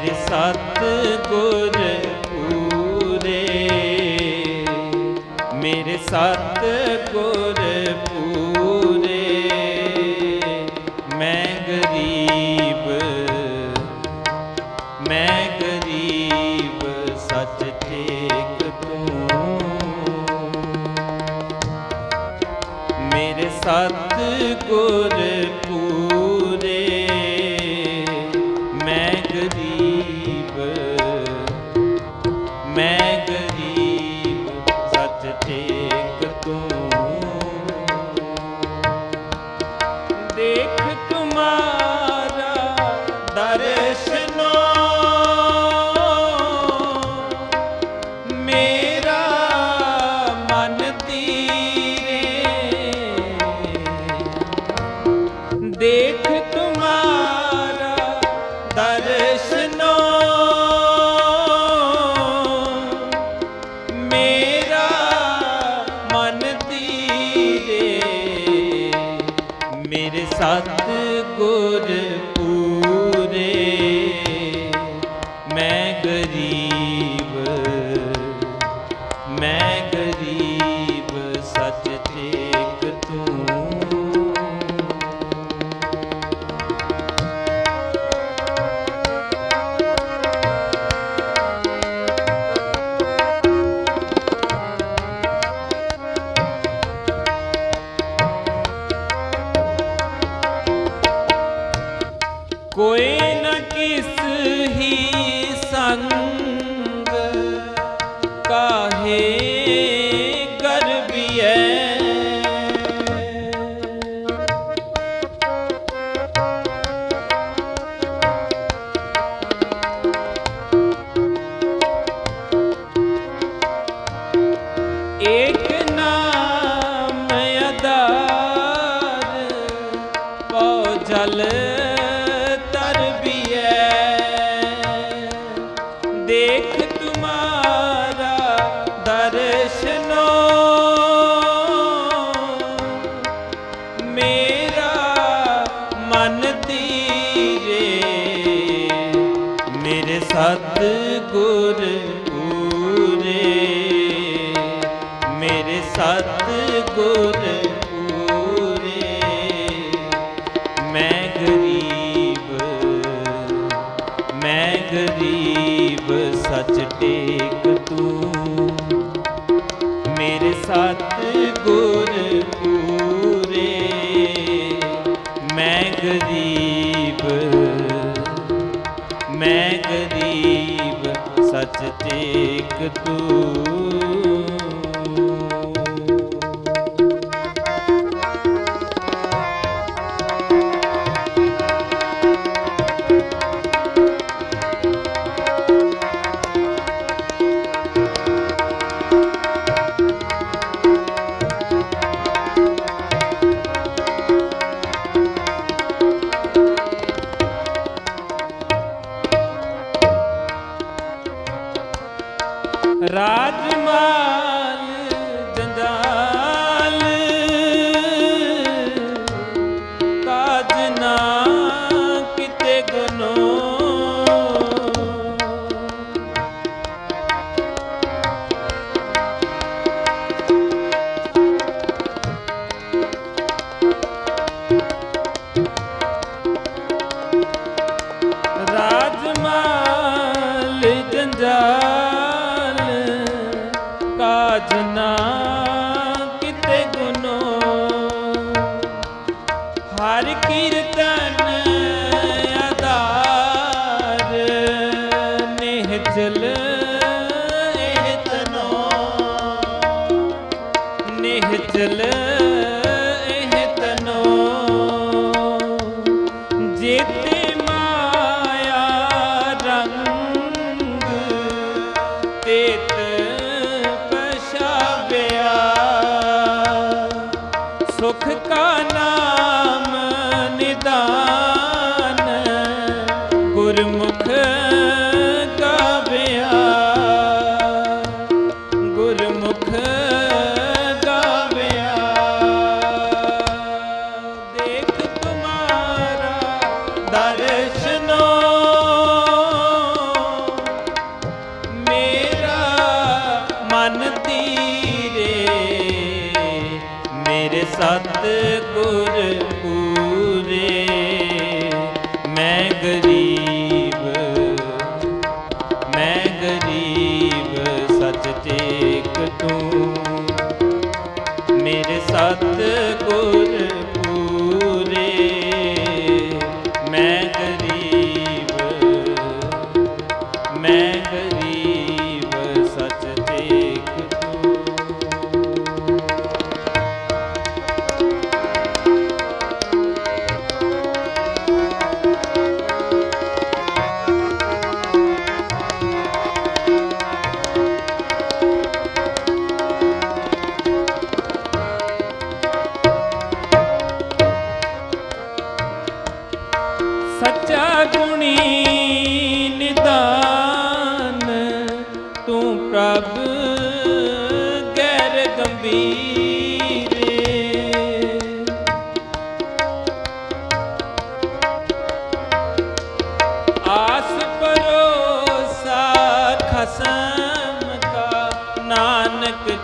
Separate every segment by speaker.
Speaker 1: ਮੇਰੇ ਸਤ ਗੁਰ ਪੂਰੇ। ਮੇਰੇ ਸਤ ਗੁਰ ਪੂਰੇ। ਮੈਂ ਗਰੀਬ ਮੈਂ ਗਰੀਬ, ਸੱਚ ਠੇਕ ਤੂੰ। ਮੇਰੇ ਸਤ ਗੁਰ ਮੈਂ ਦਰਸ਼ਨੋ dân ਮੇਰੇ ਸਤ ਗੁਰ ਪੂਰੇ। ਮੇਰੇ ਸਤ ਗੁਰ ਪੂਰੇ। ਮੈਂ ਗਰੀਬ ਮੈਂ ਗਰੀਬ, ਸੱਚ ਟੇਕ ਤੂੰ। ਮੇਰੇ ਸਤ ਗੁਰ ਮੈਂ ਗਰੀਬ ਸੱਚ ਟੇਕ ਤੂੰ। ਰਾਜਮਾਲ ਜੰਜਾਲ ਕਾਜ ਨਾ ਕਿਤੇ ਗਨੋ। ਰਾਜਮਾਲ ਜੰਜਾਲ ਨਿਹਚਲ ਇਹ ਤਨੋ। ਨਿਹਚਲ ਇਹ ਤਨੋ। ਮਾਇਆ ਰੰਗ ਤੇਤ ਪਛਾਵਿਆ। ਸੁਖ ਕਾ ਸਤ ਗੁਰ ਪੂਰੇ, ਮੈਂ ਗਰੀਬ ਮੈਂ ਗਰੀਬ ਸੱਚ ਤੇਕ ਤੂੰ। ਮੇਰੇ ਸਤ ਗੁਰ ਪੂਰੇ, ਮੈਂ ਗਰੀਬ ਮੈਂ ਗਰੀਬ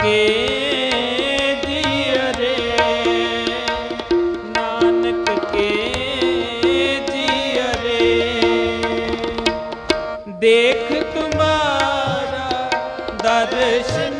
Speaker 1: ਨਾਨਕ ਕੇ ਜੀਅਰੇ ਨਾਨਕ ਕੇ ਜੀਅਰੇ ਦੇਖ ਤੁਮਾਰਾ ਦਰਸ਼ਨੋ